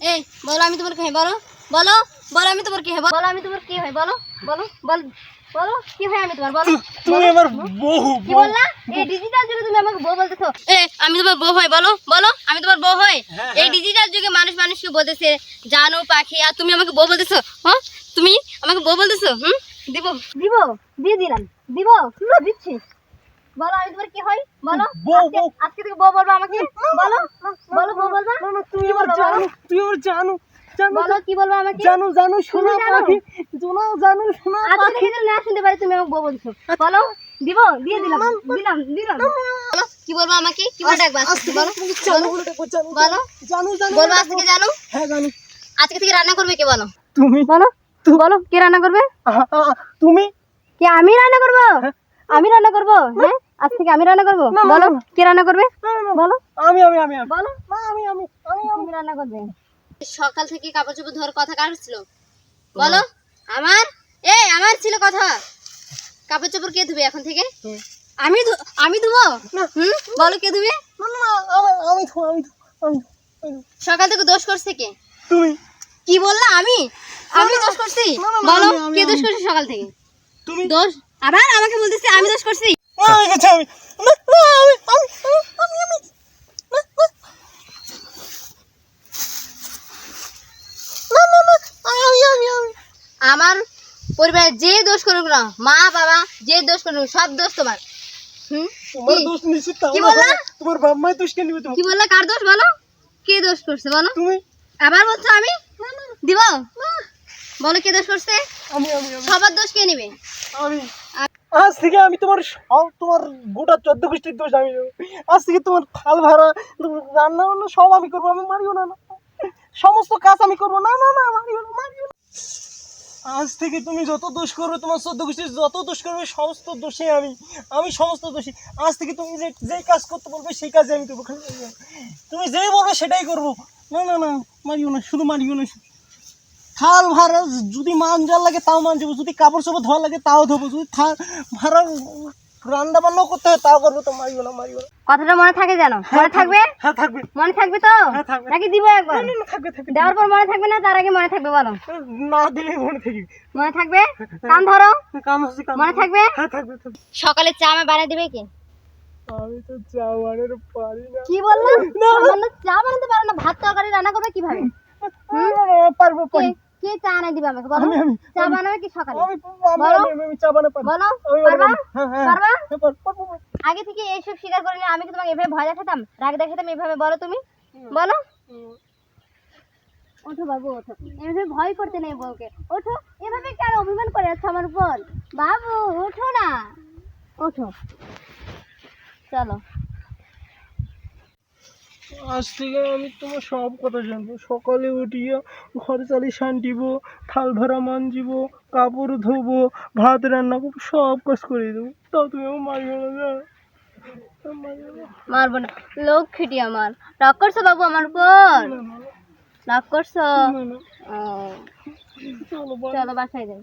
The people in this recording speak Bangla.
এই বলো আমি তোমার কে বলো। বলো বলো আমি তোমার কি হয় বলো। আমি তোমার কি হয় বলো বলো বল বলো কি হয় আমি তোমার বলো। তুমি আমার বহু কি বললা? এই ডিজিটাল যুগে তুমি আমাকে বউ বলতেছো। এ আমি তোমার বউ হই বলো বলো আমি তোমার বউ হই হ্যাঁ, এই ডিজিটাল যুগে মানুষ মানুষকে বলতেছে জানো পাখি আর তুমি আমাকে বউ বলতেছো হ্যাঁ? তুমি আমাকে বউ বলতেছো হুম? দিব দিব দিয়ে দিলাম দিব দিচ্ছি। বলো আমি তোমার কি হই বলো আজকে- বউ। থেকে বউ বলব আমাকে বলো বউ বলবা না না তুমি কি আমার বলব, জানো বলো? তুই আমার জানো জানো বলো কি বলব আমাকে? জানো জানো শোনা পাখি জানো জানো শোনা পাখি। যদি না শুনতে পারি তুমি আমাকে বউ বলছো। বলো দিব দিয়ে দিলাম দিলাম দিলাম। বলো কি বলব আমাকে? কি বলে ডাকবা আজকে বলো। জানো জানো আজকে জানো? হ্যাঁ জানো। আজকে থেকে রান্না করবে কে বলো? তুমি? বলো বলো কে রান্না করবে? তুমি? কে আমি রান্না করব? আমি রান্না করব? হ্যাঁ? আজ থেকে আমি রান্না করব? বলো কে রান্না করবে? বলো। আমি আমি আমি। আমি। বলো আমি আমি আমি। আমি রান্না করবে? সকাল থেকে কাপড় চোপড় ধর কথা কার ছিল? বলো আমার? এই আমার ছিল কথা। কাপড় চোপড় কে ধুবে এখন থেকে। আমি আমি ধুবো? হুম? বলো কে ধুবে? আমি আমি আমি আমি আমি। সকাল থেকে দোষ করছে কে? তুমি। কি বললা? আমি? আমি দোষ করছি? বলো আমি- আমি- কে দোষ আমি। করছে সকাল থেকে? তুমি। দোষ? আবার আমাকে বলতেছে আমি দোষ করছি। আমি। না আমি আমি আমি আমি আমি না, না। না না না আমি আমি আমি আমার পরিবারে যে দোষ করুক না মা বাবা যে দোষ করুক সব দোষ তোমার। হুম? কি? বললা? তোমার বাপ দোষ নিবে বললা? কার দোষ বলো? কে দোষ করছে বলো? তুমি। আবার বলছো আমি? দিব। বলো কে দোষ করছে? সবার দোষ কে নিবে? আমি। আজ থেকে আমি তোমার সব তোমার গোটা চোদ্দ গোষ্ঠীর দোষ আমি। আজ থেকে তোমার থাল ভাড়া রান্না বান্না সব আমি করব আমি মারিও না। সমস্ত কাজ আমি করব। না না না মারিও না। আজ থেকে তুমি যত দোষ করবে, তোমার সদ্য গোষ্ঠী যত দোষ করবে, সমস্ত দোষে আমি আমি সমস্ত দোষী। আজ থেকে তুমি যে যেই কাজ করতে বলবে, সেই কাজে আমি দেবো। তুমি যেই বলবে, সেটাই করব। না না না মারিও না, শুধু মারিও না থাল ভাড়া যদি মাঞ্জার লাগে, তাও মানজাবো যদি কাপড় চোপড় ধোয়া লাগে, তাও ধোবো। যদি থাল ভাড়া রান্না বান্নাও করতে হয় তাও করব তো মারিও না মারিও না। কথাটা মনে থাকে জানো মনে থাকবে। হ্যাঁ থাকবে। মনে থাকবে তো? হ্যাঁ, নাকি দিব একবার? না, না, থাকবে থাকবে। দেওয়ার পর মনে থাকবে না তার আগে মনে থাকবে বলো। না দিলে মনে থাকবে। মনে থাকবে? কান ধরো। কাম হচ্ছে কাম মনে থাকবে? হ্যাঁ থাকবে সকালে চা আমি বানিয়ে দিবে কি? আমি তো চাওয়ানের পারি না। কি বলল? না। চা বানাতে পারো না ভাত তরকারি রান্না করবে কীভাবে? না, পারব কে চা দিবে আমাকে বলো। আমি, আমি, চা বানাবে কি সকালে? আমি আমি- বলো। বলো। পারবা? পারব। হ্যাঁ হ্যাঁ। পারবা? হ্যাঁ, পারব, পারব, পারব। আগে থেকে এইসব স্বীকার করে আমি কি তোমাকে এভাবে ভয় দেখাতাম? রাগ দেখাতাম এভাবে বলো তুমি। বলো। ওঠো বাবু ওঠো। এভাবে ভয় করতে নেই বউকে। ওঠো। এভাবে কেন অভিমান করে যাচ্ছে আমার উপর? বাবু ওঠো না। ওঠো। চলো। আজ থেকে আমি তোমার সব কথা জানব। সকালে উঠিয়া ঘর চালি শান্তিব থাল ভরা মানজিব কাপড় ধোবো ভাত রান্না করব সব কাজ করে দেবো। তাও তুমি আমার মারিও না। মারবো না। লোক খিটি আমার। রাগ করছ বাবু আমার উপর? রাগ করছ। চলো বাসায় যাই।